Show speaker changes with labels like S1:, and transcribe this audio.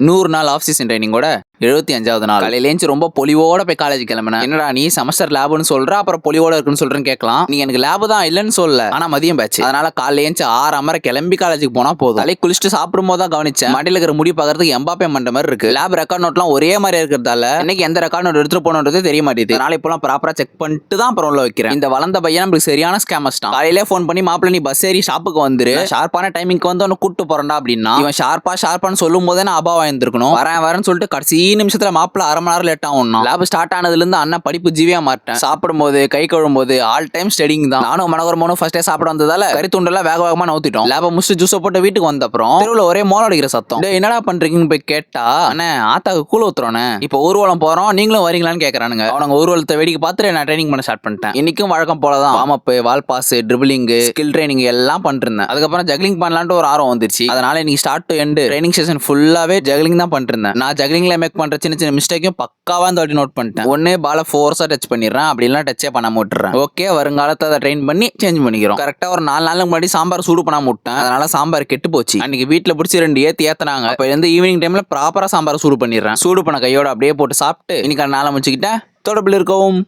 S1: நூறு நாள் of season ட்ரைனிங்கோட எழுபத்தி அஞ்சாவது நாள். காலையிலேஞ்சு ரொம்ப பொலிவோட போய் காலேஜ் கிளம்பினேன். என்னடா நீ செமஸ்டர் லேப்னு சொல்ற அப்புறம் பொலிவோட இருக்குன்னு சொல்றேன்னு கேட்கலாம். நீ எனக்கு லேப் தான் இல்லைன்னு சொல்ல ஆனா மதியம் பேச்சு அதனால காலையில ஏஞ்சு ஆறு அமர கிளம்பி காலேஜுக்கு போனா போதும். தலை குளிச்சுட்டு சாப்பிடும் போது தான் கவனிச்சேன். மண்டியில் இருக்கிற முடி பாக்கிறதுக்கு எம்பாப்பே மண்ட மாதிரி இருக்கு. லேப் ரெக்கார்ட் நோட்லாம் ஒரே மாதிரி இருக்கிறதால இன்னைக்கு எந்த ரெக்கார்ட் நோட் எடுத்துட்டு போனோன்றதே தெரிய மாட்டேது நாளை இப்போலாம் ப்ராப்பரா செக் பண்ணிட்டு தான் அப்புறம் உள்ள வைக்கிறேன். இந்த வளர்ந்த பையன் நம்மளுக்கு சரியான ஸ்கேமஸ் தான் காலையிலே ஃபோன் பண்ணி மாப்பிள்ள நீ பஸ் ஏறி ஷாப்புக்கு வந்துரு. ஷார்ப்பான டைமிங்க்கு வந்து ஒன்று கூட்டு போறேன்டா அப்படின்னா இவன் ஷார்ப்பா ஷார்ப்பான்னு சொல்லும் போதே நான் அபாவம் இருந்திருக்கணும் வரேன் வரேன்னு சொல்லிட்டு கடைசி நிமிஷத்துல மாப்பிள்ள அரை மணி நேரம் லேட் ஆகும் லேப் ஸ்டார்ட் ஆனதுல இருந்து அண்ணன் படிப்பு ஜீவியா மாட்டேன் சாப்பிடும் போது கை கழுவும் போது ஆல் டைம் ஸ்டடிங் தான். நானும் மனோகரமோனும் டே சாப்பிட வந்ததால கறி துண்டெல்லாம் வேக வேகமா நவுத்திட்டோம். லேப முடிச்சு ஜூஸ் போட்டு வீட்டுக்கு வந்த அப்புறம் தெருவில் ஒரே மோளம் அடிக்கிற சத்தம். என்னடா பண்றீங்கன்னு போய் கேட்டா அண்ணே ஆத்தாக்கு கூழ ஊத்துறோன்னு இப்போ ஊர்வலம் போறோம் நீங்களும் வரீங்களான்னு கேட்கறானுங்க அவனுங்க ஊர்வலத்தை வேடிக்கை பார்த்துட்டு நான் ட்ரைனிங் பண்ண ஸ்டார்ட் பண்ணிட்டேன். இன்னைக்கும் வழக்கம் போல தான் warm wall pass dribbling skill training எல்லாம் பண்ணிருந்தேன் அதுக்கப்புறம் ஜக்லிங் பண்ணலான்ட்டு ஒரு ஆர்வம் வந்துருச்சு. அதனால இன்னைக்கு start to end training session ஃபுல்லாவே ஜக்லிங் தான் பண்ணிருந்தேன் நான் ஜக்லிங்ல மேக் பண்ற சின்ன சின்ன மிஸ்டேக்கும் பக்காவா இந்த வாட்டி நோட் பண்ணிட்டேன். ஒன்னே பால ஃபோர்ஸா டச் பண்ணிடுறேன். அப்படி டச்சே பண்ணாம விட்டுறேன். ஓகே வருங்காலத்தை அதை ட்ரெயின் பண்ணி சேஞ்ச் பண்ணிக்கிறோம். கரெக்டா ஒரு நாலு நாளுக்கு முன்னாடி சாம்பார் சூடு பண்ணாம விட்டேன். அதனால சாம்பார் கெட்டு போச்சு. அன்னைக்கு வீட்டுல பிடிச்சி ரெண்டு ஏத்தி ஏத்தனாங்க. இப்ப இருந்து ஈவினிங் டைம்ல ப்ராப்பரா சாம்பார் சூடு பண்ணிடுறேன். சூடு பண்ண கையோட அப்படியே போட்டு சாப்பிட்டு இன்னைக்கு நாளை முடிச்சுக்கிட்டேன். தொடர்பில் இருக்கவும்.